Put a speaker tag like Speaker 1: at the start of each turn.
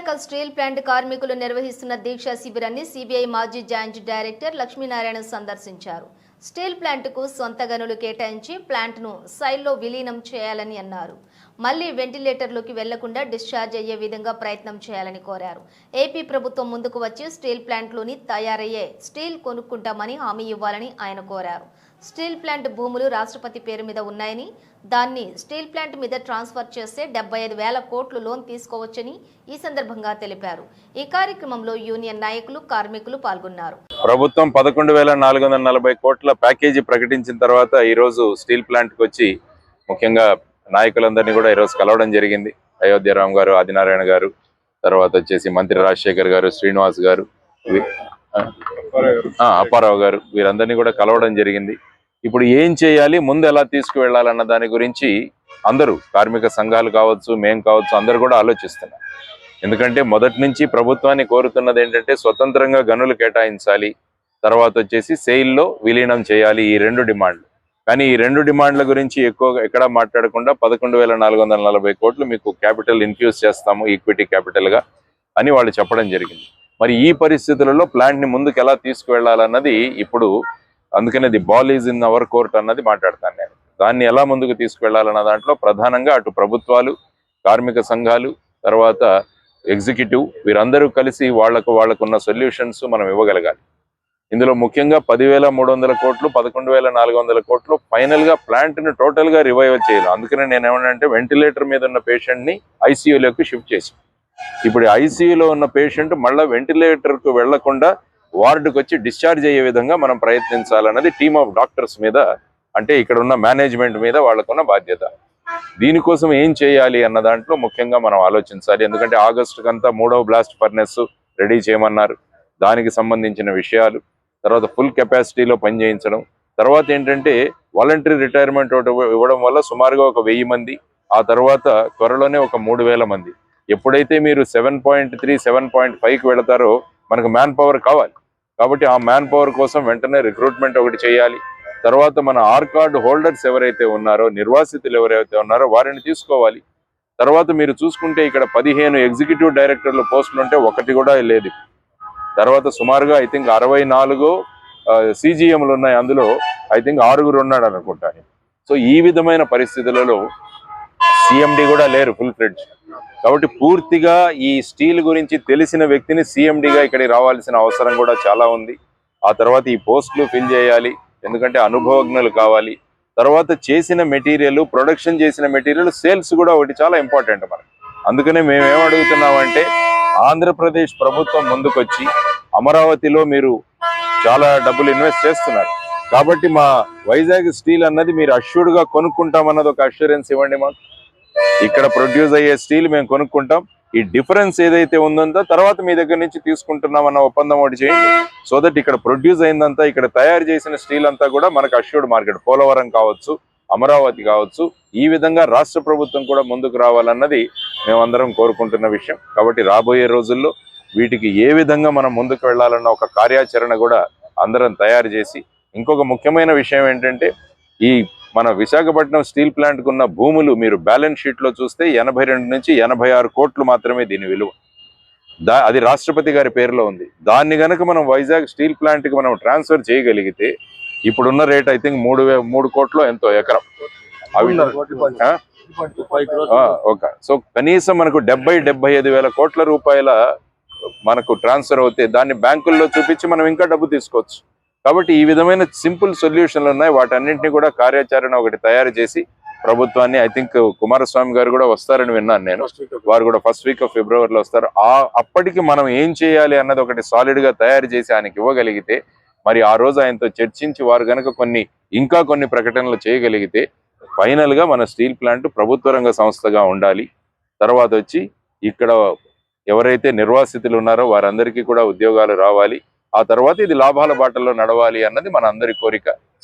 Speaker 1: Visakha steel plant కార్మికులు నిర్వహిస్తున్న దీక్షా శిబిరాన్ని సిబిఐ మాజీ జాయింట్ డైరెక్టర్ లక్ష్మీనారాయణ సందర్శించారు. స్టీల్ ప్లాంట్కు సొంత గనులు కేటాయించి ప్లాంట్ను సైల్లో విలీనం చేయాలని అన్నారు. మళ్ళీ వెంటిలేటర్లోకి వెళ్ళకుండా డిశ్చార్జ్ అయ్యే విధంగా ప్రయత్నం చేయాలని కోరారు. ఏపీ ప్రభుత్వం ముందుకు వచ్చి స్టీల్ ప్లాంట్లోని తయారయ్యే స్టీల్ కొనుక్కుంటామని హామీ ఇవ్వాలని ఆయన కోరారు. స్టీల్ ప్లాంట్ భూములు రాష్ట్రపతి పేరు మీద ఉన్నాయని దాన్ని స్టీల్ ప్లాంట్ మీద ట్రాన్స్ఫర్ చేస్తే డెబ్బై ఐదు వేల కోట్లు లోన్ తీసుకోవచ్చని ఈ సందర్భంగా తెలిపారు. ఈ కార్యక్రమంలో యూనియన్ నాయకులు కార్మికులు పాల్గొన్నారు.
Speaker 2: ప్రభుత్వం పదకొండు వేల నాలుగు వందల నలభై కోట్ల ప్యాకేజీ ప్రకటించిన తర్వాత ఈ రోజు స్టీల్ ప్లాంట్కి వచ్చి ముఖ్యంగా నాయకులందరినీ కూడా ఈరోజు కలవడం జరిగింది. అయోధ్యరామ్ గారు ఆదినారాయణ గారు తర్వాత వచ్చేసి మంత్రి రాజశేఖర్ గారు శ్రీనివాస్ గారు ఆ, అప్పారావు గారు వీరందరినీ కూడా కలవడం జరిగింది. ఇప్పుడు ఏం చేయాలి? ముందు ఎలా తీసుకువెళ్ళాలన్న దాని గురించి అందరూ కార్మిక సంఘాలు కావచ్చు మేం కావచ్చు అందరూ కూడా ఆలోచిస్తున్నారు. ఎందుకంటే మొదటి నుంచి ప్రభుత్వాన్ని కోరుతున్నది ఏంటంటే స్వతంత్రంగా గనులు కేటాయించాలి. తర్వాత వచ్చేసి సెయిల్లో విలీనం చేయాలి ఈ రెండు డిమాండ్లు. కానీ ఈ రెండు డిమాండ్ల గురించి ఎక్కువగా ఎక్కడా మాట్లాడకుండా పదకొండు వేల నాలుగు వందల నలభై కోట్లు మీకు క్యాపిటల్ ఇన్ఫ్యూజ్ చేస్తాము ఈక్విటీ క్యాపిటల్గా అని వాళ్ళు చెప్పడం జరిగింది. మరి ఈ పరిస్థితులలో ప్లాంట్ని ముందుకు ఎలా తీసుకువెళ్ళాలన్నది ఇప్పుడు అందుకనే the ball is in our court అన్నది మాట్లాడతాను నేను. దాన్ని ఎలా ముందుకు తీసుకువెళ్ళాలన్న దాంట్లో ప్రధానంగా అటు ప్రభుత్వాలు కార్మిక సంఘాలు తర్వాత ఎగ్జిక్యూటివ్ వీరందరూ కలిసి వాళ్ళకు ఉన్న సొల్యూషన్స్ మనం ఇవ్వగలగాలి. ఇందులో ముఖ్యంగా పదివేల మూడు వందల కోట్లు పదకొండు వేల నాలుగు వందల కోట్లు ఫైనల్గా ప్లాంట్ని టోటల్గా రివైవ్ చేయాలి. అందుకనే నేను ఏమన్నా వెంటిలేటర్ మీద ఉన్న పేషెంట్ని ఐసీయూలోకి షిఫ్ట్ చేసి. ఇప్పుడు ఐసీయూలో ఉన్న పేషెంట్ మళ్ళీ వెంటిలేటర్కు వెళ్ళకుండా వార్డుకు వచ్చి డిశ్చార్జ్ అయ్యే విధంగా మనం ప్రయత్నించాలన్నది టీమ్ ఆఫ్ డాక్టర్స్ మీద అంటే ఇక్కడ ఉన్న మేనేజ్మెంట్ మీద వాళ్ళకున్న బాధ్యత. దీనికోసం ఏం చేయాలి అన్న దాంట్లో ముఖ్యంగా మనం ఆలోచించాలి. ఎందుకంటే ఆగస్టుకంతా మూడవ బ్లాస్ట్ ఫర్నెస్ రెడీ చేయమన్నారు. దానికి సంబంధించిన విషయాలు తర్వాత ఫుల్ కెపాసిటీలో పనిచేయించడం తర్వాత ఏంటంటే వాలంటరీ రిటైర్మెంట్ ఒకటి ఇవ్వడం వల్ల సుమారుగా ఒక వెయ్యి మంది ఆ తర్వాత త్వరలోనే ఒక మూడు వేల మంది. ఎప్పుడైతే మీరు seven point three seven point ఫైవ్కి వెళతారో మనకు మ్యాన్ పవర్ కావాలి. కాబట్టి ఆ మ్యాన్ పవర్ కోసం వెంటనే రిక్రూట్మెంట్ ఒకటి చేయాలి. తర్వాత మన ఆర్ కార్డు హోల్డర్స్ ఎవరైతే ఉన్నారో నిర్వాసితులు ఎవరైతే ఉన్నారో వారిని తీసుకోవాలి. తర్వాత మీరు చూసుకుంటే ఇక్కడ పదిహేను ఎగ్జిక్యూటివ్ డైరెక్టర్లు పోస్టులు ఉంటే ఒకటి కూడా లేదు. తర్వాత సుమారుగా ఐ థింక్ అరవై నాలుగు సీజీఎంలు ఉన్నాయి అందులో. ఐ థింక్ ఆరుగురు ఉన్నాడు అనుకుంటాను సో ఈ విధమైన పరిస్థితులలో సిఎండి కూడా లేరు ఫుల్ ఫ్లెడ్జ్ కాబట్టి పూర్తిగా ఈ స్టీల్ గురించి తెలిసిన వ్యక్తిని సిఎండిగా ఇక్కడికి రావాల్సిన అవసరం కూడా చాలా ఉంది. ఆ తర్వాత ఈ పోస్టులు ఫిల్ చేయాలి ఎందుకంటే అనుభవజ్ఞులు కావాలి. తర్వాత చేసిన మెటీరియల్ ప్రొడక్షన్ చేసిన మెటీరియల్ సేల్స్ కూడా ఒకటి చాలా ఇంపార్టెంట్ మనకి. అందుకనే మేము అడుగుతున్నామంటే ఆంధ్రప్రదేశ్ ప్రభుత్వం ముందుకొచ్చి అమరావతిలో మీరు చాలా డబ్బులు ఇన్వెస్ట్ చేస్తున్నారు. కాబట్టి మా వైజాగ్ స్టీల్ అన్నది మీరు అష్యూర్డ్గా కొనుక్కుంటామన్నది ఒక అష్యూరెన్స్ ఇవ్వండి మాకు. ఇక్కడ ప్రొడ్యూస్ అయ్యే స్టీల్ మేము కొనుక్కుంటాం. ఈ డిఫరెన్స్ ఏదైతే ఉందో తర్వాత మీ దగ్గర నుంచి తీసుకుంటున్నాం అన్న ఒప్పందం ఒకటి చేయండి. సో దట్ ఇక్కడ ప్రొడ్యూస్ అయిందంతా ఇక్కడ తయారు చేసిన స్టీల్ అంతా కూడా మనకు అష్యూర్డ్ మార్కెట్ పోలవరం కావచ్చు అమరావతి కావచ్చు ఈ విధంగా రాష్ట్ర ప్రభుత్వం కూడా ముందుకు రావాలన్నది మేమందరం కోరుకుంటున్న విషయం. కాబట్టి రాబోయే రోజుల్లో వీటికి ఏ విధంగా మనం ముందుకు వెళ్ళాలన్న ఒక కార్యాచరణ కూడా అందరం తయారు చేసి ఇంకొక ముఖ్యమైన విషయం ఏంటంటే ఈ మన విశాఖపట్నం స్టీల్ ప్లాంట్ ఉన్న భూములు మీరు బ్యాలెన్స్ షీట్లో చూస్తే ఎనభై రెండు నుంచి ఎనభై ఆరు కోట్లు మాత్రమే దీని విలువ. దా అది రాష్ట్రపతి గారి పేరులో ఉంది. దాన్ని గనక మనం వైజాగ్ స్టీల్ ప్లాంట్కి మనం ట్రాన్స్ఫర్ చేయగలిగితే ఇప్పుడున్న రేట్ ఐ థింక్ మూడు మూడు కోట్లు ఎంతో ఎకరం. అవి ఓకే సో కనీసం మనకు డెబ్బై డెబ్బై ఐదు వేల కోట్ల రూపాయల మనకు ట్రాన్స్ఫర్ అవుతే దాన్ని బ్యాంకుల్లో చూపించి మనం ఇంకా డబ్బు తీసుకోవచ్చు. కాబట్టి ఈ విధమైన సింపుల్ సొల్యూషన్లు ఉన్నాయి. వాటన్నింటినీ కూడా కార్యాచరణ ఒకటి తయారు చేసి ప్రభుత్వాన్ని ఐ థింక్ కుమారస్వామి గారు కూడా వస్తారని విన్నాను నేను. వారు కూడా ఫస్ట్ వీక్ ఆఫ్ ఫిబ్రవరిలో వస్తారు. ఆ అప్పటికి మనం ఏం చేయాలి అన్నది ఒకటి సాలిడ్గా తయారు చేసి ఆయనకి ఇవ్వగలిగితే మరి ఆ రోజు ఆయనతో చర్చించి వారు గనక కొన్ని ఇంకా కొన్ని ప్రకటనలు చేయగలిగితే ఫైనల్గా మన స్టీల్ ప్లాంట్ ప్రభుత్వ రంగ సంస్థగా ఉండాలి. తర్వాత వచ్చి ఇక్కడ ఎవరైతే నిర్వాసితులు ఉన్నారో వారందరికీ కూడా ఉద్యోగాలు రావాలి. ఆ తర్వాత ఇది లాభాల బాటల్లో నడవాలి అన్నది మన అందరి కోరిక.